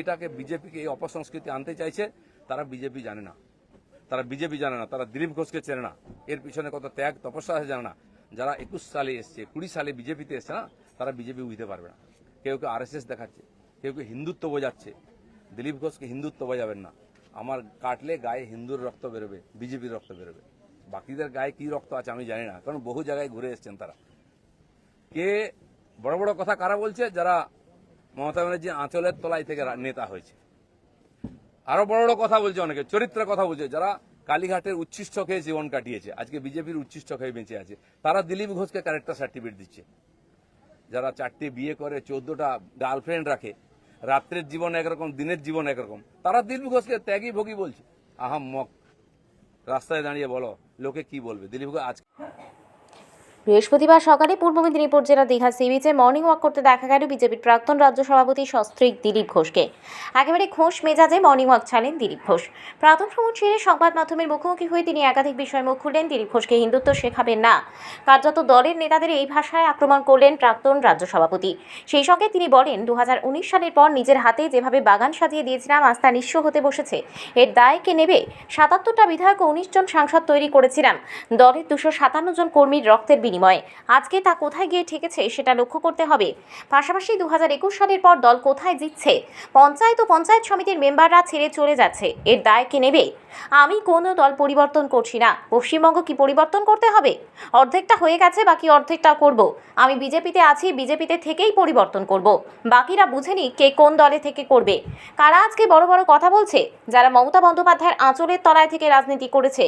এটাকে বিজেপিকে এই অপসংস্কৃতি আনতে চাইছে, তারা বিজেপি জানে না। তারা বিজেপি জানে না, তারা দিলীপ ঘোষকে চেনে না। এর পিছনে কত ত্যাগ, তপস্যা আছে জানে না। যারা একুশ সালে এসছে, কুড়ি সালে বিজেপিতে এসছে না, তারা বিজেপি বুঝতে পারবে না। কেউ কেউ আরএসএস দেখাচ্ছে, কেউ কেউ হিন্দুত্ব বোঝাচ্ছে। দিলীপ ঘোষকে হিন্দুত্ব বোঝাবেন না। আমার কাটলে গায়ে হিন্দুর রক্ত বেরোবে, বিজেপির রক্ত বেরোবে। বাকিদের গায়ে কি রক্ত আছে আমি জানি না, কারণ বহু জায়গায় ঘুরে এসছেন তারা। কে বড় বড় কথা কারা বলছে? যারা মমতা ব্যানার্জি আঁচলের তলায় থেকে নেতা হয়েছে। আরও বড় বড় কথা বলছে অনেকে, চরিত্রের কথা বলছে। যারা কালীঘাটের উচ্ছিষ্ট খেয়ে জীবন কাটিয়েছে, আজকে বিজেপির উচ্ছিষ্ট খেয়ে বেঁচে আছে, তারা দিলীপ ঘোষকে ক্যারেক্টার সার্টিফিকেট দিচ্ছে। যারা চারটে বিয়ে করে, চোদ্দটা গার্লফ্রেন্ড রাখে, রাত্রের জীবন একরকম, দিনের জীবন একরকম, তারা দিলীপ ঘোষকে ত্যাগী ভোগী বলছে। আহাম মক রাস্তায় দাঁড়িয়ে বলো, লোকে কি বলবে? দিলীপ ঘোষ আজকে বৃহস্পতিবার সকালে পূর্ব মেদিনীপুর জেলা দীঘা সি বিচে মর্নিং ওয়াক করতে দেখা গেল বিজেপির প্রাক্তন রাজ্য সভাপতি সস্ত্রীক দিলীপ ঘোষকে। একেবারে খোঁজ মেজাজে মর্নিং ওয়াক ছাড়েন দিলীপ ঘোষ। প্রাক্তন ভ্রমণ ছেড়ে সংবাদ মাধ্যমের মুখোমুখি হয়ে তিনি একাধিক বিষয় মুখ খুললেন, দিলীপ ঘোষকে হিন্দুত্ব শেখাবেন না। কার্যত দলের নেতাদের এই ভাষায় আক্রমণ করলেন প্রাক্তন রাজ্য সভাপতি। সেই সঙ্গে তিনি বলেন দু হাজার উনিশ সালের পর নিজের হাতে যেভাবে বাগান সাজিয়ে দিয়েছিলাম তা নিঃস্ব হতে বসেছে। এর দায় কে নেবে? সাতাত্তরটা বিধায়ক ও উনিশ জন সাংসদ তৈরি করেছিলাম। দলের দুশো সাতান্ন জন কর্মীর রক্তের বিনিময়ে। আজকে তা কোথায় গিয়ে ঠেকেছে সেটা লক্ষ্য করতে হবে। পাশাপাশি দু হাজার একুশ সালের পর দল কোথায় জিতছে, পঞ্চায়েত ও পঞ্চায়েত সমিতির মেম্বাররা ছেড়ে চলে যাচ্ছে, এর দায় কে নেবে? আমি কোনো দল পরিবর্তন করছি না। পশ্চিমবঙ্গ কি পরিবর্তন করতে হবে? অর্ধেকটা হয়ে গেছে, বাকি অর্ধেকটা করব। আমি বিজেপিতে আছি, বিজেপিতে থেকেই পরিবর্তন করব। বাকিরা বুঝেনি কে কোন দলে থেকে করবে। কারা আজকে বড় বড় কথা বলছে? যারা মমতা বন্দ্যোপাধ্যায়ের আঁচলের তলায় থেকে রাজনীতি করেছে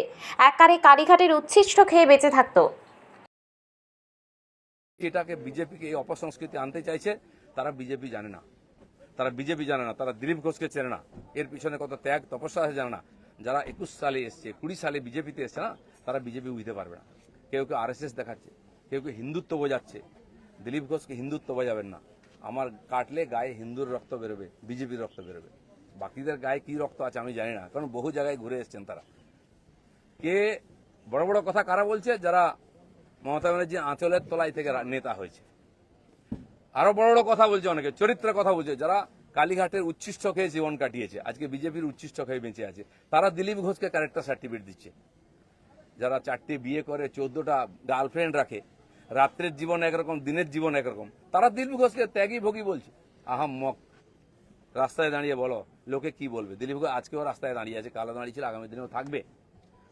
এককারে কালীঘাটের উচ্ছিষ্ট খেয়ে বেঁচে থাকতো। এটাকে বিজেপিকে এই অপসংস্কৃতি আনতে চাইছে, তারা বিজেপি জানে না। তারা বিজেপি জানে না, তারা দিলীপ ঘোষকে চেনে না। এর পিছনে কত ত্যাগ, তপস্যা জানে না। যারা একুশ সালে এসছে, কুড়ি সালে বিজেপিতে এসছে না, তারা বিজেপি বুঝতে পারবে না। কেউ কেউ আরএসএস দেখাচ্ছে, কেউ কেউ হিন্দুত্ব বোঝাচ্ছে। দিলীপ ঘোষকে হিন্দুত্ব বোঝাবেন না। আমার কাটলে গায়ে হিন্দুর রক্ত বেরোবে, বিজেপির রক্ত বেরোবে। বাকিদের গায়ে কি রক্ত আছে আমি জানি না, কারণ বহু জায়গায় ঘুরে এসছেন তারা। কে, বড় বড় কথা কারা বলছে? যারা মমতা ব্যানার্জি আঁচলের তলায় থেকে নেতা হয়েছে। আরও বড় বড় কথা বলছে অনেকে, চরিত্রের কথা বলছে। যারা কালীঘাটের উচ্ছিষ্ট খেয়ে জীবন কাটিয়েছে, আজকে বিজেপির উচ্ছিষ্ট খেয়ে বেঁচে আছে, তারা দিলীপ ঘোষকে ক্যারেক্টার সার্টিফিকেট দিচ্ছে। যারা চারটে বিয়ে করে, চোদ্দটা গার্লফ্রেন্ড রাখে, রাত্রের জীবন একরকম, দিনের জীবন একরকম, তারা দিলীপ ঘোষকে ত্যাগী ভোগী বলছে। আহাম মক, রাস্তায় দাঁড়িয়ে বলো, লোকে কি বলবে? দিলীপ ঘোষ, আজকেও রাস্তায় দাঁড়িয়ে আছে, কালো দাঁড়িয়েছিল আগামী দিনেও থাকবে।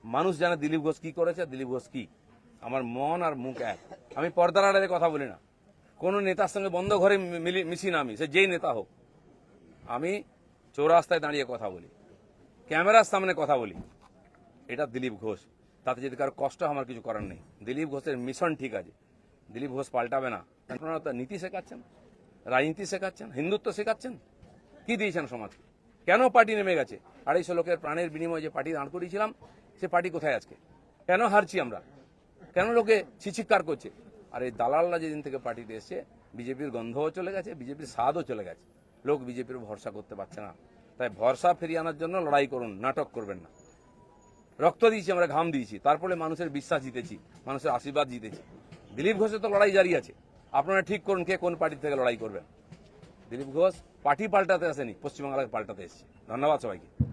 মানুষ জানে দিলীপ ঘোষ কি করেছে, দিলীপ ঘোষ কি আমার মন আর মুখ এক। আমি পর্দার আড়ালে কথা বলি না। কোনো নেতার সঙ্গে বন্ধ ঘরে মিশি না আমি, সে যেই নেতা হোক। আমি চৌরাস্তায় দাঁড়িয়ে কথা বলি, ক্যামেরার সামনে কথা বলি। এটা দিলীপ ঘোষ। তাতে যদি কারও কষ্ট আমার কিছু করার নেই। দিলীপ ঘোষের মিশন ঠিক আছে। দিলীপ ঘোষ পাল্টাবে না। আপনারা তো নীতি শেখাচ্ছেন, রাজনীতি শেখাচ্ছেন, হিন্দুত্ব শেখাচ্ছেন? কি দিয়েছেন সমাজকে কেন পার্টি নেমে গেছে? আড়াইশো লোকের প্রাণের বিনিময়ে যে পার্টি দাঁড় করিয়েছিলাম, সে পার্টি কোথায় আজকে? কেন হারছি আমরা? কেন লোকে ছিচিৎকার করছে? আর এই দালালরা যেদিন থেকে পার্টিতে এসছে, বিজেপির গন্ধও চলে গেছে, বিজেপির স্বাদও চলে গেছে। লোক বিজেপির ভরসা করতে পারছে না। তাই ভরসা ফিরিয়ে আনার জন্য লড়াই করুন, নাটক করবেন না। রক্ত দিয়েছি, আমরা ঘাম দিয়েছি। তারপরে মানুষের বিশ্বাস জিতেছি, মানুষের আশীর্বাদ জিতেছি। দিলীপ ঘোষের তো লড়াই জারি আছে। আপনারা ঠিক করুন কে কোন পার্টি থেকে লড়াই করবেন। দিলীপ ঘোষ পার্টি পাল্টাতে আসেনি, পশ্চিমবাংলাকে পাল্টাতে এসেছে। ধন্যবাদ সবাইকে।